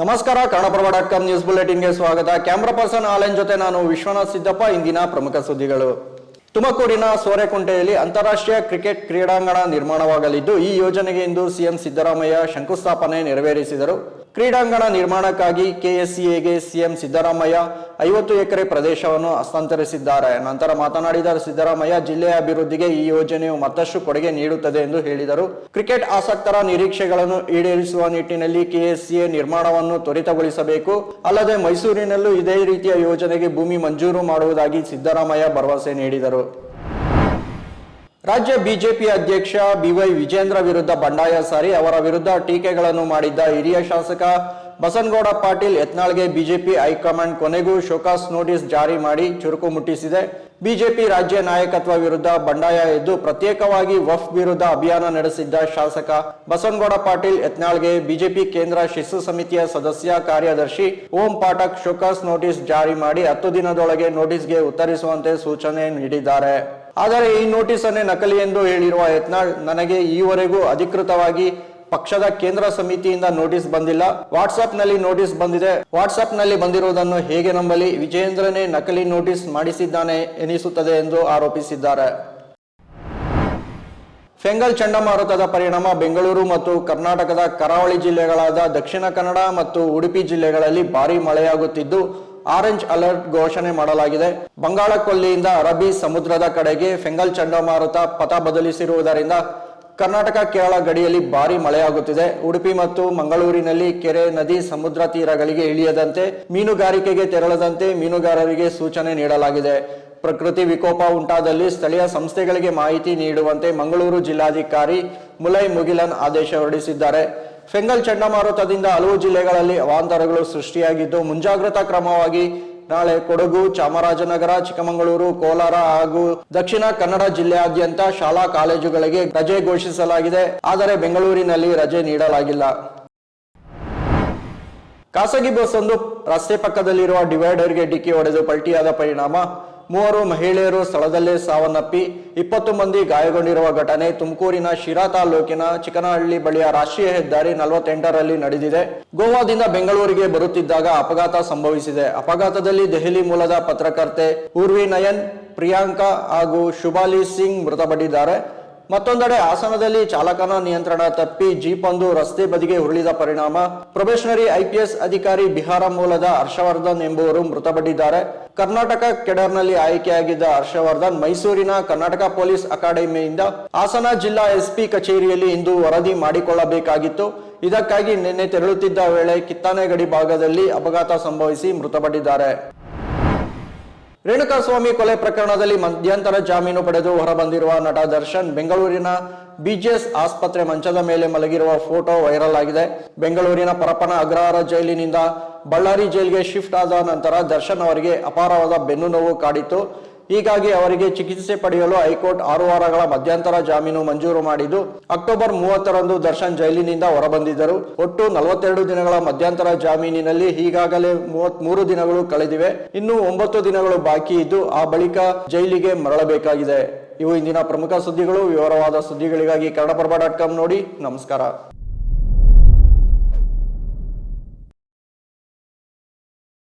ನಮಸ್ಕಾರ, Kannadaprabha dot com news ಬುಲೆಟಿನ್ಗೆ ಸ್ವಾಗತ. ಕ್ಯಾಮ್ರಾ ಪರ್ಸನ್ ಆಲೆನ್ ಜೊತೆ ನಾನು ವಿಶ್ವನಾಥ್ ಸಿದ್ದಪ್ಪ, ಇಂದಿನ ಪ್ರಮುಖ ಸುದ್ದಿಗಳು. ತುಮಕೂರಿನ ಸೋರೆಕುಂಟೆಯಲ್ಲಿ ಅಂತಾರಾಷ್ಟ್ರೀಯ ಕ್ರಿಕೆಟ್ ಕ್ರೀಡಾಂಗಣ ನಿರ್ಮಾಣವಾಗಲಿದ್ದು, ಈ ಯೋಜನೆಗೆ ಇಂದು ಸಿಎಂ ಸಿದ್ದರಾಮಯ್ಯ ಶಂಕುಸ್ಥಾಪನೆ ನೆರವೇರಿಸಿದರು. ಕ್ರೀಡಾಂಗಣ ನಿರ್ಮಾಣಕ್ಕಾಗಿ ಕೆಎಸ್ಸಿಎಗೆ ಸಿಎಂ ಸಿದ್ದರಾಮಯ್ಯ ಐವತ್ತು ಎಕರೆ ಪ್ರದೇಶವನ್ನು ಹಸ್ತಾಂತರಿಸಿದ್ದಾರೆ. ನಂತರ ಮಾತನಾಡಿದ ಸಿದ್ದರಾಮಯ್ಯ, ಜಿಲ್ಲೆಯ ಅಭಿವೃದ್ಧಿಗೆ ಈ ಯೋಜನೆಯು ಮತ್ತಷ್ಟು ಕೊಡುಗೆ ನೀಡುತ್ತದೆ ಎಂದು ಹೇಳಿದರು. ಕ್ರಿಕೆಟ್ ಆಸಕ್ತರ ನಿರೀಕ್ಷೆಗಳನ್ನು ಈಡೇರಿಸುವ ನಿಟ್ಟಿನಲ್ಲಿ ಕೆಎಸ್ಸಿಎ ನಿರ್ಮಾಣವನ್ನು ತ್ವರಿತಗೊಳಿಸಬೇಕು. ಅಲ್ಲದೆ ಮೈಸೂರಿನಲ್ಲೂ ಇದೇ ರೀತಿಯ ಯೋಜನೆಗೆ ಭೂಮಿ ಮಂಜೂರು ಮಾಡುವುದಾಗಿ ಸಿದ್ದರಾಮಯ್ಯ ಭರವಸೆ ನೀಡಿದರು. ರಾಜ್ಯ ಬಿಜೆಪಿ ಅಧ್ಯಕ್ಷ ಬಿವೈ ವಿಜೇಂದ್ರ ವಿರುದ್ಧ ಬಂಡಾಯ ಸಾರಿ ಅವರ ವಿರುದ್ಧ ಟೀಕೆಗಳನ್ನು ಮಾಡಿದ್ದ ಹಿರಿಯ ಶಾಸಕ ಬಸನಗೌಡ ಪಾಟೀಲ್ ಯತ್ನಾಳ್ಗೆ ಬಿಜೆಪಿ ಹೈಕಮಾಂಡ್ ಕೊನೆಗೂ ಶೋಕಾಸ್ ನೋಟಿಸ್ ಜಾರಿ ಮಾಡಿ ಚುರುಕು ಮುಟ್ಟಿಸಿದೆ. ಬಿಜೆಪಿ ರಾಜ್ಯ ನಾಯಕತ್ವ ವಿರುದ್ಧ ಬಂಡಾಯ ಎದ್ದು ಪ್ರತ್ಯೇಕವಾಗಿ ವಫ್ ವಿರುದ್ಧ ಅಭಿಯಾನ ನಡೆಸಿದ್ದ ಶಾಸಕ ಬಸನಗೌಡ ಪಾಟೀಲ್ ಯತ್ನಾಳ್ಗೆ ಬಿಜೆಪಿ ಕೇಂದ್ರ ಶಿಸ್ತು ಸಮಿತಿಯ ಸದಸ್ಯ ಕಾರ್ಯದರ್ಶಿ ಓಂ ಪಾಠಕ್ ಶೋಕಾಸ್ ನೋಟಿಸ್ ಜಾರಿ ಮಾಡಿ ಹತ್ತು ದಿನದೊಳಗೆ ನೋಟಿಸ್ಗೆ ಉತ್ತರಿಸುವಂತೆ ಸೂಚನೆ ನೀಡಿದ್ದಾರೆ. ಆದರೆ ಈ ನೋಟಿಸ್ ಅನ್ನೇ ನಕಲಿ ಎಂದು ಹೇಳಿರುವ ಯತ್ನಾಳ್, ನನಗೆ ಈವರೆಗೂ ಅಧಿಕೃತವಾಗಿ ಪಕ್ಷದ ಕೇಂದ್ರ ಸಮಿತಿಯಿಂದ ನೋಟಿಸ್ ಬಂದಿಲ್ಲ. ವಾಟ್ಸ್ಆಪ್ನಲ್ಲಿ ನೋಟಿಸ್ ಬಂದಿದೆ. ವಾಟ್ಸ್ಆಪ್ನಲ್ಲಿ ಬಂದಿರುವುದನ್ನು ಹೇಗೆ ನಂಬಲಿ? ವಿಜಯೇಂದ್ರನೇ ನಕಲಿ ನೋಟಿಸ್ ಮಾಡಿಸಿದ್ದಾನೆ ಎನಿಸುತ್ತದೆ ಎಂದು ಆರೋಪಿಸಿದ್ದಾರೆ. ಫೆಂಗಲ್ ಚಂಡಮಾರುತದ ಪರಿಣಾಮ ಬೆಂಗಳೂರು ಮತ್ತು ಕರ್ನಾಟಕದ ಕರಾವಳಿ ಜಿಲ್ಲೆಗಳಾದ ದಕ್ಷಿಣ ಕನ್ನಡ ಮತ್ತು ಉಡುಪಿ ಜಿಲ್ಲೆಗಳಲ್ಲಿ ಭಾರೀ ಮಳೆಯಾಗುತ್ತಿದ್ದು ಆರೆಂಜ್ ಅಲರ್ಟ್ ಘೋಷಣೆ ಮಾಡಲಾಗಿದೆ. ಬಂಗಾಳ ಕೊಲ್ಲಿಯಿಂದ ಅರಬ್ಬಿ ಸಮುದ್ರದ ಕಡೆಗೆ ಫೆಂಗಲ್ ಚಂಡಮಾರುತ ಪಥ ಬದಲಿಸಿರುವುದರಿಂದ ಕರ್ನಾಟಕ, ಕೇರಳ ಗಡಿಯಲ್ಲಿ ಭಾರಿ ಮಳೆಯಾಗುತ್ತಿದೆ. ಉಡುಪಿ ಮತ್ತು ಮಂಗಳೂರಿನಲ್ಲಿ ಕೆರೆ, ನದಿ, ಸಮುದ್ರ ತೀರಗಳಿಗೆ ಇಳಿಯದಂತೆ, ಮೀನುಗಾರಿಕೆಗೆ ತೆರಳದಂತೆ ಮೀನುಗಾರರಿಗೆ ಸೂಚನೆ ನೀಡಲಾಗಿದೆ. ಪ್ರಕೃತಿ ವಿಕೋಪ ಉಂಟಾದಲ್ಲಿ ಸ್ಥಳೀಯ ಸಂಸ್ಥೆಗಳಿಗೆ ಮಾಹಿತಿ ನೀಡುವಂತೆ ಮಂಗಳೂರು ಜಿಲ್ಲಾಧಿಕಾರಿ ಮುಲೈ ಮುಗಿಲನ್ ಆದೇಶ ಹೊರಡಿಸಿದ್ದಾರೆ. ಫೆಂಗಲ್ ಚಂಡಮಾರುತದಿಂದ ಹಲವು ಜಿಲ್ಲೆಗಳಲ್ಲಿ ಅವಾಂತರಗಳು ಸೃಷ್ಟಿಯಾಗಿದ್ದು, ಮುಂಜಾಗ್ರತಾ ಕ್ರಮವಾಗಿ ನಾಳೆ ಕೊಡಗು, ಚಾಮರಾಜನಗರ, ಚಿಕ್ಕಮಗಳೂರು, ಕೋಲಾರ ಹಾಗೂ ದಕ್ಷಿಣ ಕನ್ನಡ ಜಿಲ್ಲೆಯಾದ್ಯಂತ ಶಾಲಾ ಕಾಲೇಜುಗಳಿಗೆ ರಜೆ ಘೋಷಿಸಲಾಗಿದೆ. ಆದರೆ ಬೆಂಗಳೂರಿನಲ್ಲಿ ರಜೆ ನೀಡಲಾಗಿಲ್ಲ. ಖಾಸಗಿ ಬಸ್ ಒಂದು ರಸ್ತೆ ಪಕ್ಕದಲ್ಲಿರುವ ಡಿವೈಡರ್ಗೆ ಡಿಕ್ಕಿ ಹೊಡೆದು ಪಲ್ಟಿಯಾದ ಪರಿಣಾಮ. ಮೂವರು ಮಹಿಳೆಯರು ಸ್ಥಳದಲ್ಲೇ ಸಾವನ್ನಪ್ಪಿ ಇಪ್ಪತ್ತು ಮಂದಿ ಗಾಯಗೊಂಡಿರುವ ಘಟನೆ ತುಮಕೂರಿನ ಶಿರಾ ತಾಲೂಕಿನ ಚಿಕನಹಳ್ಳಿ ಬಳಿಯ ರಾಷ್ಟ್ರೀಯ ಹೆದ್ದಾರಿ ನಲವತ್ತೆಂಟರಲ್ಲಿ ನಡೆದಿದೆ. ಗೋವಾದಿಂದ ಬೆಂಗಳೂರಿಗೆ ಬರುತ್ತಿದ್ದಾಗ ಅಪಘಾತ ಸಂಭವಿಸಿದೆ. ಅಪಘಾತದಲ್ಲಿ ದೆಹಲಿ ಮೂಲದ ಪತ್ರಕರ್ತೆ ಉರ್ವಿ ನಯನ್, ಪ್ರಿಯಾಂಕಾ ಹಾಗೂ ಶುಭಾಲಿ ಸಿಂಗ್ ಮೃತಪಟ್ಟಿದ್ದಾರೆ. ಮತ್ತೊಂದೆಡೆ ಹಾಸನದಲ್ಲಿ ಚಾಲಕನ ನಿಯಂತ್ರಣ ತಪ್ಪಿ ಜೀಪ್ ಒಂದು ರಸ್ತೆ ಬದಿಗೆ ಉರುಳಿದ ಪರಿಣಾಮ. ಪ್ರೊಬೇಷನರಿ ಐಪಿಎಸ್ ಅಧಿಕಾರಿ ಬಿಹಾರ ಮೂಲದ ಹರ್ಷವರ್ಧನ್ ಎಂಬುವರು ಮೃತಪಟ್ಟಿದ್ದಾರೆ. ಕರ್ನಾಟಕ ಕೆಡರ್ನಲ್ಲಿ ಆಯ್ಕೆಯಾಗಿದ್ದ ಹರ್ಷವರ್ಧನ್ ಮೈಸೂರಿನ ಕರ್ನಾಟಕ ಪೊಲೀಸ್ ಅಕಾಡೆಮಿಯಿಂದ ಹಾಸನ ಜಿಲ್ಲಾ ಎಸ್ಪಿ ಕಚೇರಿಯಲ್ಲಿ ಇಂದು ವರದಿ ಮಾಡಿಕೊಳ್ಳಬೇಕಾಗಿತ್ತು. ಇದಕ್ಕಾಗಿ ನಿನ್ನೆ ತೆರಳುತ್ತಿದ್ದ ವೇಳೆ ಕಿತ್ತಾನೆ ಗಡಿ ಭಾಗದಲ್ಲಿ ಅಪಘಾತ ಸಂಭವಿಸಿ ಮೃತಪಟ್ಟಿದ್ದಾರೆ. ರೇಣುಕಾಸ್ವಾಮಿ ಕೊಲೆ ಪ್ರಕರಣದಲ್ಲಿ ಮಧ್ಯಂತರ ಜಾಮೀನು ಪಡೆದು ಹೊರಬಂದಿರುವ ನಟ ದರ್ಶನ್ ಬೆಂಗಳೂರಿನ ಬಿಜಿಎಸ್ ಆಸ್ಪತ್ರೆ ಮಂಚದ ಮೇಲೆ ಮಲಗಿರುವ ಫೋಟೋ ವೈರಲ್ ಆಗಿದೆ. ಬೆಂಗಳೂರಿನ ಪರಪನ ಅಗ್ರಹಾರ ಜೈಲಿನಿಂದ ಬಳ್ಳಾರಿ ಜೈಲಿಗೆ ಶಿಫ್ಟ್ ಆದ ನಂತರ ದರ್ಶನ್ ಅವರಿಗೆ ಅಪಾರವಾದ ಬೆನ್ನು ನೋವು ಕಾಡಿತ್ತು. ಹೀಗಾಗಿ ಅವರಿಗೆ ಚಿಕಿತ್ಸೆ ಪಡೆಯಲು ಹೈಕೋರ್ಟ್ ಆರು ವಾರಗಳ ಮಧ್ಯಂತರ ಜಾಮೀನು ಮಂಜೂರು ಮಾಡಿದ್ದು, ಅಕ್ಟೋಬರ್ ಮೂವತ್ತರಂದು ದರ್ಶನ್ ಜೈಲಿನಿಂದ ಹೊರಬಂದಿದ್ದರು. ಒಟ್ಟು ನಲವತ್ತೆರಡು ದಿನಗಳ ಮಧ್ಯಂತರ ಜಾಮೀನಿನಲ್ಲಿ ಈಗಾಗಲೇ ಮೂವತ್ತ್ ಮೂರು ದಿನಗಳು ಕಳೆದಿವೆ. ಇನ್ನು ಒಂಬತ್ತು ದಿನಗಳು ಬಾಕಿ ಇದ್ದು, ಆ ಬಳಿಕ ಜೈಲಿಗೆ ಮರಳಬೇಕಾಗಿದೆ. ಇವು ಇಂದಿನ ಪ್ರಮುಖ ಸುದ್ದಿಗಳು. ವಿವರವಾದ ಸುದ್ದಿಗಳಿಗಾಗಿ ಕನ್ನಡಪ್ರಭ ಡಾಟ್ ಕಾಮ್ ನೋಡಿ, ನಮಸ್ಕಾರ.